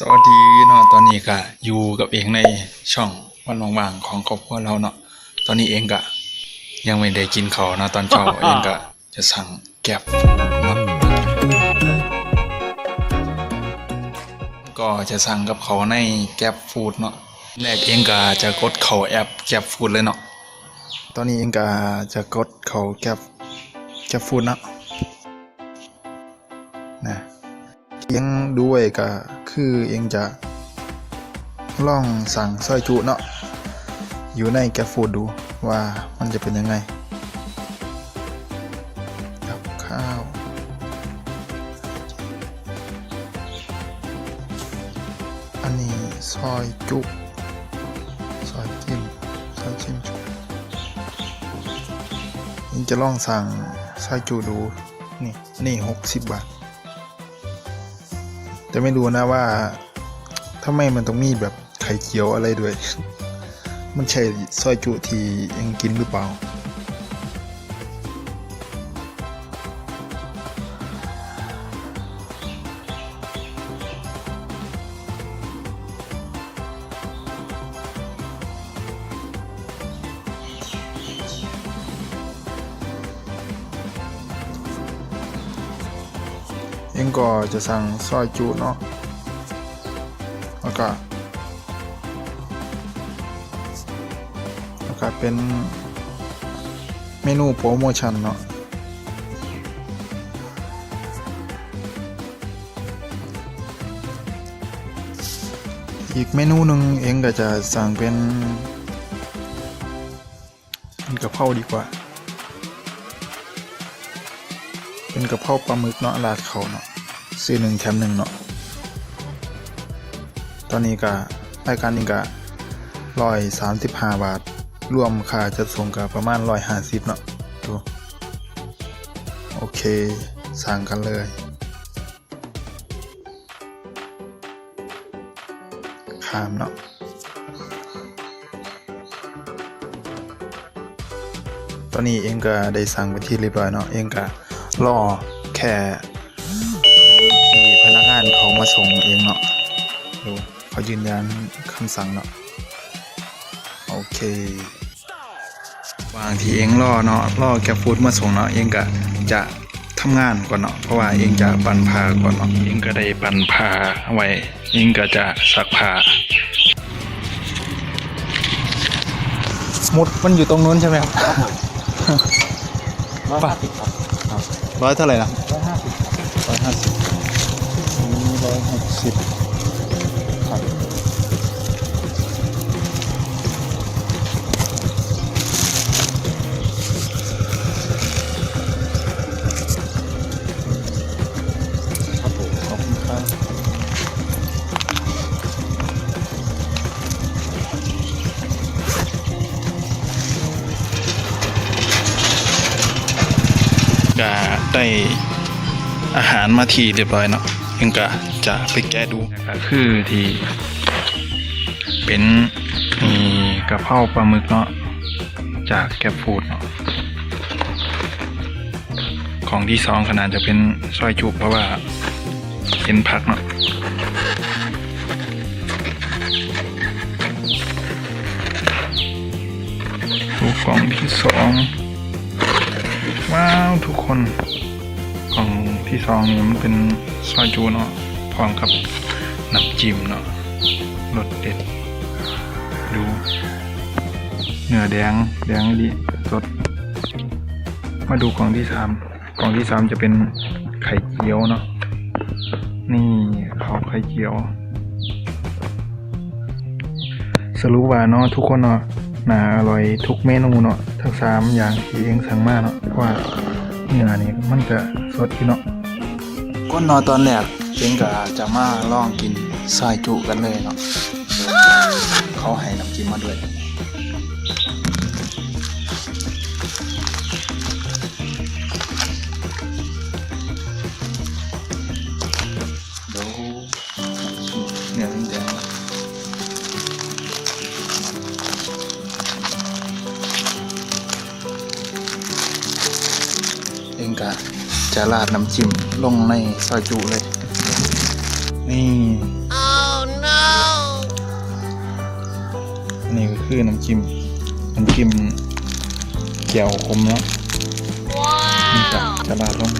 สวัสดีเนาะตอนนี้ก็อยู่กับเองในช่องวันว่างๆของครอบครัวเราเนาะตอนนี้เองก็ยังไม่ได้กินข้าวเนาะตอนเช้าเองก็จะสั่งแก็บเนาะก็จะสั่งกับเขาในแก็บฟูดเนาะแรกเองก็จะกดเขาแอปแก็บฟูดเลยเนาะตอนนี้เองก็จะกดเขาแก็บแก็บฟูดเนาะนะเองด้วยก็ คือเองจะลองสั่งซอยจุเนาะอยู่ในแกฟูดดูว่ามันจะเป็นยังไงกับข้าวอันนี้ซอยจุซอยจิ้มซอยจิ้มจุเองจะลองสั่งซอยจุดูนี่นี่หกสิบบาท แต่ไม่รู้นะว่าทำไมมันต้องมีแบบไข่เขียวอะไรด้วย มันใช่ซอยจุที่ยังกินหรือเปล่า เองก็จะสั่งซอยจุเนาะแล้วก็แล้วก็เป็นเมนูโปรโมชั่นเนาะอีกเมนูหนึ่งเองก็จะสั่งเป็นกะเพราดีกว่า กะเพราปลาหมึกเนาะราดเขาเนาะซื้อหนึ่งแถมหนึ่งเนาะตอนนี้ก็รายการนี้ก็ร้อยสามสิบห้าบาท รวมค่าจัดส่งก็ประมาณร้อยห้าสิบเนาะดูโอเค สั่งกันเลยขามเนาะตอนนี้เองก็ได้สั่งไปที่เรียบร้อยเนาะเองก็ รอแค่ที่พนักงานเขามาส่งเองเนาะดูเขายืนยันคำสั่งเนาะโอเคบางทีเองรอเนาะรอแกฟูดมาส่งเนาะเองก็จะทำงานก่อนเนาะเพราะว่าเองจะปั่นผ้าก่อนเนาะเองก็ได้ปั่นผ้าไว้เองก็จะซักผ้ามุดมันอยู่ตรงนู้นใช่ไหมครับร้อยห้าสิบครับ ร้อยเท่าไหร่นะร้อยห้าสิบร้อยห้าสิบร้อยหกสิบครับ อาหารมาทีเรียบร้อยเนาะยังก็จะไปแก้ดูก็คือที่ เป็นมีกระเพราปลาหมึกเนาะจากแกร็บฟูดเนาะของที่สองขนาดจะเป็นซอยจุเพราะว่าเป็นผักเนาะดูกล่องที่สองว้าวทุกคน ที่สองนี่มันเป็นซอยจูเนาะพร้อมกับน้ำจิ้มเนาะรสเด็ด ดู เนื้อแดง แดงดีสด มาดูกล่องที่สามกล่องที่สามจะเป็นไข่เจียวเนาะนี่เขาไข่เจียว สรุปว่าเนาะทุกคนเนาะน่าอร่อยทุกเมนูเนาะทั้งสามอย่างที่เองสั่งมาเนาะเพราะว่าเนื้อนี่มันจะสดอยู่เนาะ ก้นนอนตอนแรกเองก็จะมาลองกินซอยจุกันเลยเนาะเขาให้น้ำจิ้มมาด้วยเดี๋ยวยแดงๆเองกะ จะราดน้ำจิ้มลงในซอยจุเลย นี่ oh, no. นี่ก็คือน้ำจิ้มน้ำจิ้มเกี๊ยวคมเนาะนี่จะจะราดลง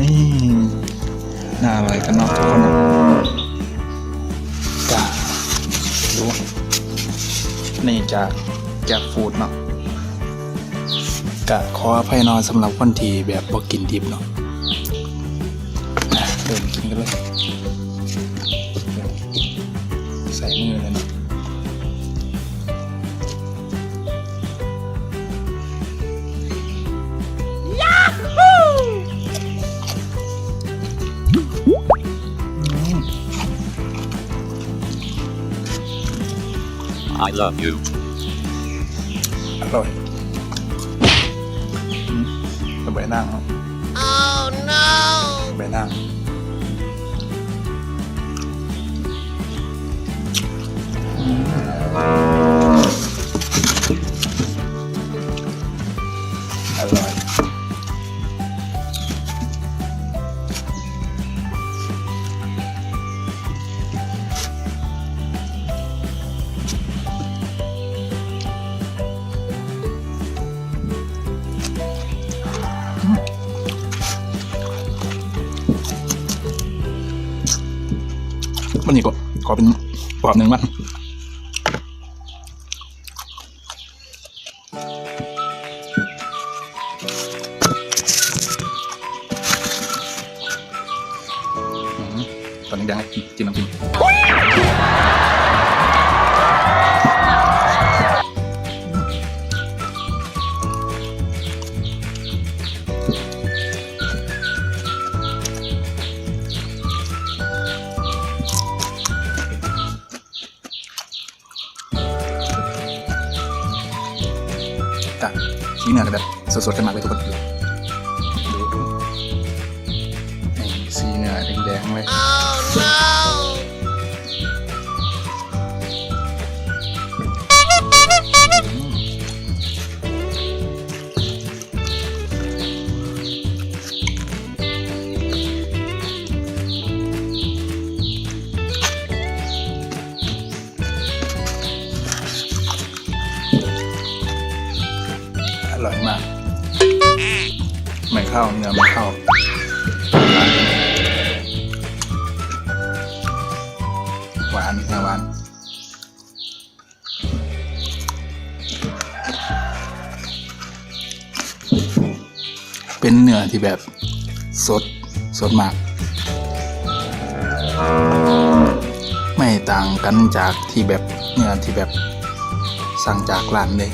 นี่น่าอร่อยกันเนาะทุกคน นี่จะแกฟูดเนาะกะขออภัยนอนสำหรับคนที่แบบบ่กินดิบเนาะ I love you. อร่อยอืมเอาใบนั่งเนาะ Oh no! ใบนั่งอ วันนี้ก็ขอเป็นกรอบหนึ่งมันอืมตอนนี้ยังให้กินน้ำจิ้ม จ้ะชี้เนื้อ เข้าเนื้อไม่เข้าหวานเนื้อหวานเป็นเนื้อที่แบบสดสดมาก ไม่ต่างกันจากที่แบบเนื้อที่แบบสั่งจากร้านเลย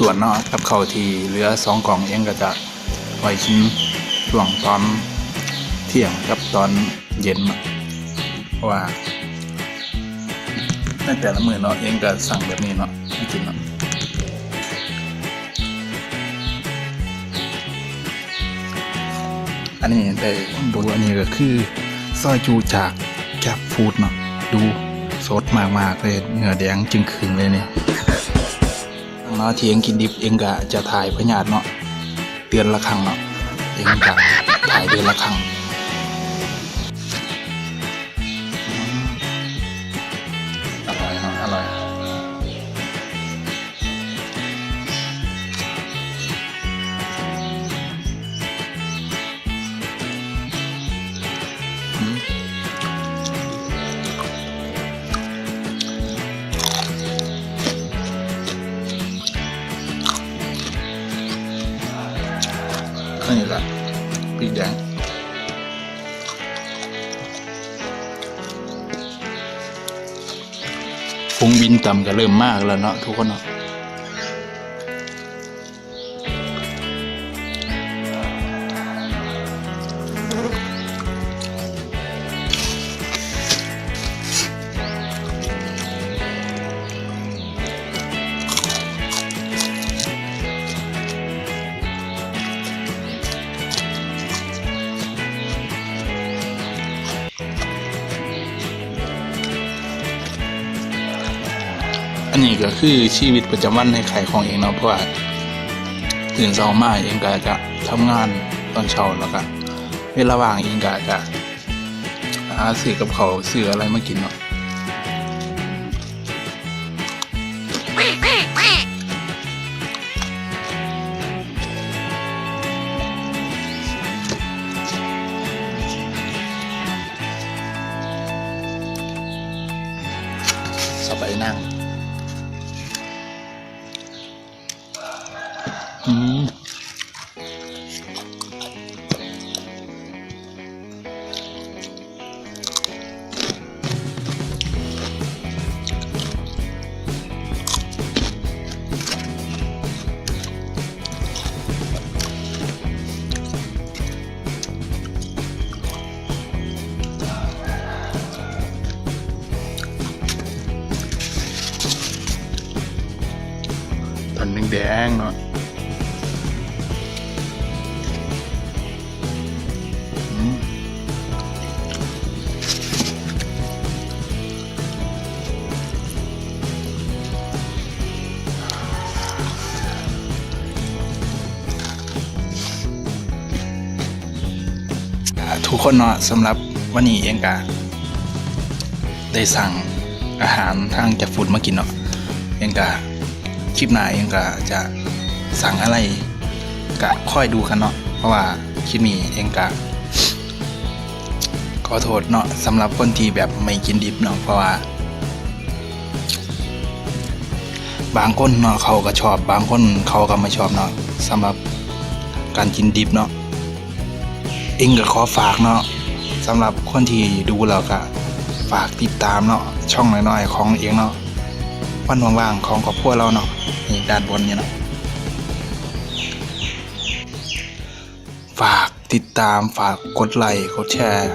ส่วนเนาะกับเขาทีเหลือสองกล่องเองก็จะไว้ชิ้นช่วงตอนเที่ยงกับตอนเย็นเพราะว่า ในแต่ละมือเนาะเองก็สั่งแบบนี้เนาะไม่กินเนาะอันนี้ได้ดูอันนี้ก็คือซอยจูจากแกร็บฟูดเนาะดูสดมากๆเลยเนื้อแดงจึงขึงเลยเนี่ยเนาะที่เองกินดิบเองก็จะถ่ายพญาตเนาะเดือนละครั้งเนาะเองก็ถ่ายเดือนละครั้ง ต่ำก็เริ่มมากแล้วเนาะทุกคนเนาะ คือชีวิตประจำวันในขายของเองเนาะเพราะว่าตื่นเช้ามาเองก็จะทำงานตอนเช้าแล้วก็เวลาว่างเองก็จะหาซื้อกับเขาวซื้ออะไรมากินเนาะสบายนั่ง อืมตอนแทุกคนเนาะสำหรับวันนี้เองก็ได้สั่งอาหารทางจากฟูดมากินเนาะเองก็คลิปหน้าเองก็จะสั่งอะไรก็ค่อยดูกันเนาะเพราะว่าคลิปนี้เองก็ขอโทษเนาะสำหรับคนที่แบบไม่กินดิบเนาะเพราะว่า บางคนเนาะเขาก็ชอบบางคนเขาก็ไม่ชอบเนาะสำหรับการกินดิบเนาะ เองก็ขอฝากเนาะสำหรับคนที่ดูแล้วก็ฝากติดตามเนาะช่องน้อยๆของเองเนาะวันว่างๆของครอบครัวเราเนาะนี่ด้านบนเนี่ยเนาะฝากติดตามฝากกดไลค์กดแชร์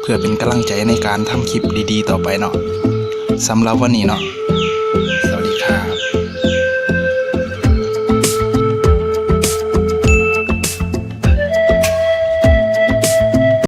เพื่อเป็นกำลังใจในการทำคลิปดีๆ ต่อไปเนาะสำหรับวันนี้เนาะ